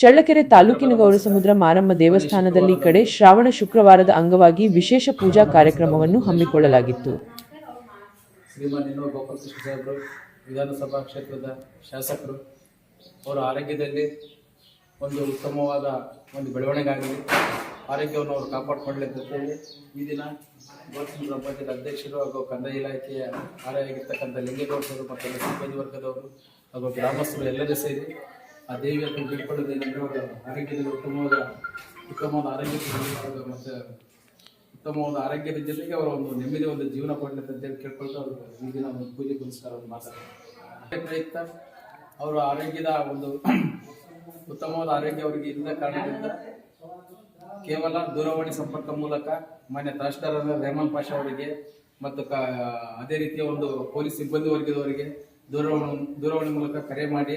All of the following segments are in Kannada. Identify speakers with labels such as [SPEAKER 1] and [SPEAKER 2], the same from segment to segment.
[SPEAKER 1] ಚಳ್ಳಕೆರೆ ತಾಲೂಕಿನ ಗೌರಸಮುದ್ರ ಮಾರಮ್ಮ ದೇವಸ್ಥಾನದಲ್ಲಿ ಕಡೆ ಶ್ರಾವಣ ಶುಕ್ರವಾರದ ಅಂಗವಾಗಿ ವಿಶೇಷ ಪೂಜಾ ಕಾರ್ಯಕ್ರಮವನ್ನು ಹಮ್ಮಿಕೊಳ್ಳಲಾಗಿತ್ತು.
[SPEAKER 2] ವಿಧಾನಸಭಾ ಕ್ಷೇತ್ರದ ಶಾಸಕರು, ಅವರ ಆರೋಗ್ಯದಲ್ಲಿ ಒಂದು ಉತ್ತಮವಾದ ಒಂದು ಬೆಳವಣಿಗೆ ಆಗಲಿ ಆರೋಗ್ಯವನ್ನು ಅವರು ಕಾಪಾಡಿಕೊಳ್ಳಲಿ ಈ ದಿನ ಗೋಪಾಲ ಪಂಚಾಯತ್ ಅಧ್ಯಕ್ಷರು ಹಾಗೂ ಕಂದಾಯ ಇಲಾಖೆಯ ಆರಾಗಿರ್ತಕ್ಕಂಥ ಲಿಂಗೇಗೌಡರು ಮತ್ತು ಸಿಬ್ಬಂದಿ ವರ್ಗದವರು ಹಾಗೂ ಗ್ರಾಮಸ್ಥರು ಎಲ್ಲರೂ ಸೇರಿ ಆ ದೇವಿಯನ್ನು ಬೀಳ್ಕೊಳ್ಳೋದೇನೆಂದರೆ ಅವರ ಆರೋಗ್ಯದಲ್ಲಿ ಉತ್ತಮವಾದ ಉತ್ತಮವಾದ ಆರೋಗ್ಯ ಮತ್ತು ಉತ್ತಮವಾದ ಆರೋಗ್ಯದ ಜೊತೆಗೆ ಅವರ ಒಂದು ನೆಮ್ಮದಿ, ಒಂದು ಜೀವನ ಅಂತ ಹೇಳಿ ಕೇಳ್ಕೊಳ್ತಾ ಅವರು ಈ ದಿನ ಒಂದು ಪೂಜೆ ಪುನಸ್ಕಾರವನ್ನು ಮಾಡ್ತಾರೆ. ಪ್ರಯುಕ್ತ ಅವರ ಆರೋಗ್ಯದ ಒಂದು ಉತ್ತಮವಾದ ಆರೋಗ್ಯ ಅವರಿಗೆ ಇಲ್ಲದ ಕಾರಣದಿಂದ ಕೇವಲ ದೂರವಾಣಿ ಸಂಪರ್ಕ ಮೂಲಕ ಮಾನ್ಯ ತಹಶೀಲ್ದಾರ್ ರೆಹಮಾನ್ ಪಾಷಾ ಅವರಿಗೆ ಮತ್ತು ಕ, ಅದೇ ರೀತಿಯ ಒಂದು ಪೊಲೀಸ್ ಸಿಬ್ಬಂದಿ ವರ್ಗದವರಿಗೆ ದೂರವಾಣಿ ದೂರವಾಣಿ ಮೂಲಕ ಕರೆ ಮಾಡಿ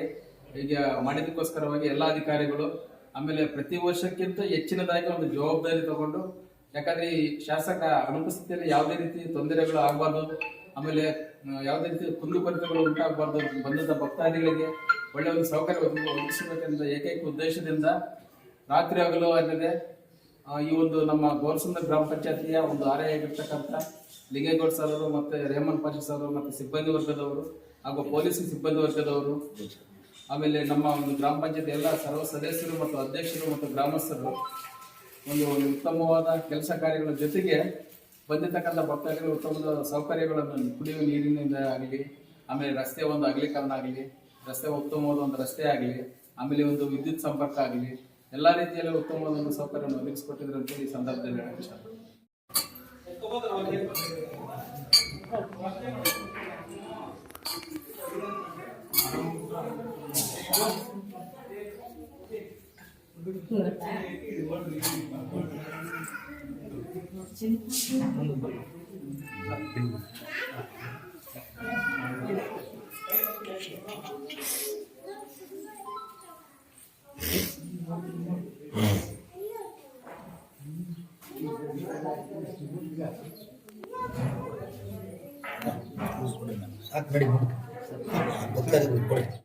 [SPEAKER 2] ಈಗ ಮಾಡಿದಕ್ಕೋಸ್ಕರವಾಗಿ ಎಲ್ಲ ಅಧಿಕಾರಿಗಳು ಆಮೇಲೆ ಪ್ರತಿ ವರ್ಷಕ್ಕಿಂತ ಹೆಚ್ಚಿನದಾಗಿ ಒಂದು ಜವಾಬ್ದಾರಿ ತಗೊಂಡು, ಯಾಕಂದ್ರೆ ಈ ಶಾಸಕ ಅನುಪಸ್ಥಿತಿಯಲ್ಲಿ ಯಾವುದೇ ರೀತಿ ತೊಂದರೆಗಳು ಆಗಬಾರ್ದು, ಆಮೇಲೆ ಯಾವುದೇ ರೀತಿ ಕುಂದುಕೊರತೆಗಳು ಉಂಟಾಗಬಾರ್ದು ಬಂದಂತ ಭಕ್ತಾದಿಗಳಿಗೆ ಒಳ್ಳೆ ಒಂದು ಸೌಕರ್ಯ ಒದಗಿಸಬೇಕೆಂದ ಏಕೈಕ ಉದ್ದೇಶದಿಂದ ರಾತ್ರಿ ಹಗಲು ಆಗಿದೆ ಈ ಒಂದು ನಮ್ಮ ಗೋರ್ಸುಂದರ್ ಗ್ರಾಮ ಪಂಚಾಯತಿಯ ಒಂದು ಆರೆಯಾಗಿರ್ತಕ್ಕಂಥ ಲಿಂಗೇಗೌಡ ಸರ್ ಅವರು ಮತ್ತೆ ರೇಮನ್ ಪಾಷಾ ಸರ್ ಮತ್ತೆ ಸಿಬ್ಬಂದಿ ವರ್ಗದವರು ಹಾಗೂ ಪೊಲೀಸ್ ಸಿಬ್ಬಂದಿ ವರ್ಗದವರು ಆಮೇಲೆ ನಮ್ಮ ಒಂದು ಗ್ರಾಮ ಪಂಚಾಯತ್ ಎಲ್ಲ ಸರ್ವ ಸದಸ್ಯರು ಮತ್ತು ಅಧ್ಯಕ್ಷರು ಮತ್ತು ಗ್ರಾಮಸ್ಥರು ಒಂದು ಉತ್ತಮವಾದ ಕೆಲಸ ಕಾರ್ಯಗಳ ಜೊತೆಗೆ ಬಂದಿರತಕ್ಕಂಥ ಭಕ್ತಾದಿಗಳು ಉತ್ತಮ ಸೌಕರ್ಯಗಳನ್ನು ಕುಡಿಯುವ ನೀರಿನಿಂದ ಆಗಲಿ, ಆಮೇಲೆ ರಸ್ತೆ ಒಂದು ಅಗಲೀಕರಣ ಆಗಲಿ, ರಸ್ತೆ ಉತ್ತಮವಾದ ಒಂದು ರಸ್ತೆ ಆಗಲಿ, ಆಮೇಲೆ ಒಂದು ವಿದ್ಯುತ್ ಸಂಪರ್ಕ ಆಗಲಿ, ಎಲ್ಲ ರೀತಿಯಲ್ಲಿ ಉತ್ತಮವಾದ ಒಂದು ಸೌಕರ್ಯವನ್ನು ಒದಗಿಸಿಕೊಟ್ಟಿದ್ರು ಅಂತ ಈ ಸಂದರ್ಭದಲ್ಲಿ ಹೇಳಕ್ಕೆ
[SPEAKER 3] ಸಾಕು ನಡಿ ಮುಂದಕ್ಕೆ ಭಕ್ತಾದಿಗಳು ಕೊಡಿ